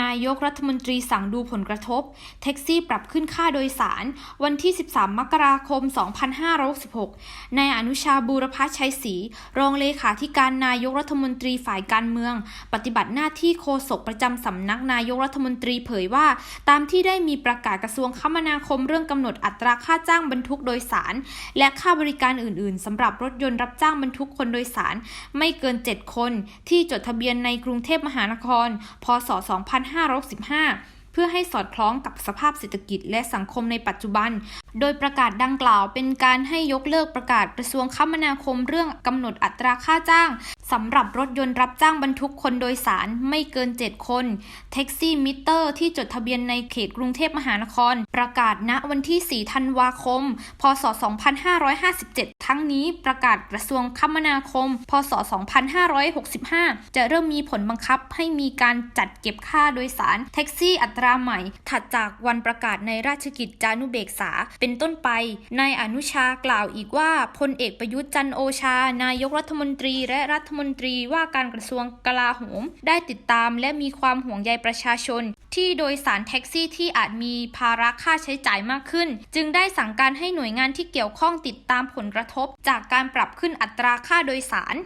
นายกรัฐมนตรีสั่งดูผลกระทบ แท็กซี่ปรับขึ้นค่าโดยสาร วันที่ 13 มกราคม 2566 นายอนุชาบูรพชัยศรี รองเลขาธิการนายกรัฐมนตรีฝ่ายการเมือง ปฏิบัติหน้าที่โฆษกประจำสำนักนายกรัฐมนตรีเผยว่า ตามที่ได้มีประกาศกระทรวงคมนาคมเรื่องกำหนดอัตราค่าจ้างบรรทุกโดยสาร และค่าบริการอื่น ๆสำหรับรถยนต์รับจ้างบรรทุกคนโดยสาร ไม่เกิน 7 คน ที่จดทะเบียนในกรุงเทพมหานคร พศ 25 2515 เพื่อให้สอดคล้องกับสภาพเศรษฐกิจและสังคมในปัจจุบัน โดยประกาศดังกล่าวเป็นการให้ยกเลิกประกาศกระทรวงคมนาคมเรื่องกำหนดอัตราค่าจ้างสำหรับรถยนต์รับจ้างบรรทุกคนโดยสารไม่เกิน 7 คนแท็กซี่มิเตอร์ที่จดทะเบียนในเขตกรุงเทพมหานคร ประกาศณวันที่ 4 ธันวาคม พศ 2557 ทั้งนี้ประกาศกระทรวงคมนาคม พศ 2565 จะเริ่มมีผลบังคับให้มีการจัดเก็บค่าโดยสาร แท็กซี่อัตราใหม่ ถัดจากวันประกาศในราชกิจจานุเบกษา เป็นต้นไป นายอนุชากล่าวอีกว่าพลเอกประยุทธ์จันโอชา นายกรัฐมนตรี และรัฐมนตรีว่าการกระทรวงกลาโหม ได้ติดตามและมีความห่วงใยประชาชนที่โดยสารแท็กซี่ที่อาจมีภาระค่าใช้จ่ายมากขึ้น จึงได้สั่งการให้หน่วยงานที่เกี่ยวข้องติดตามผลกระทบ จากการปรับขึ้นอัตราค่าโดยสาร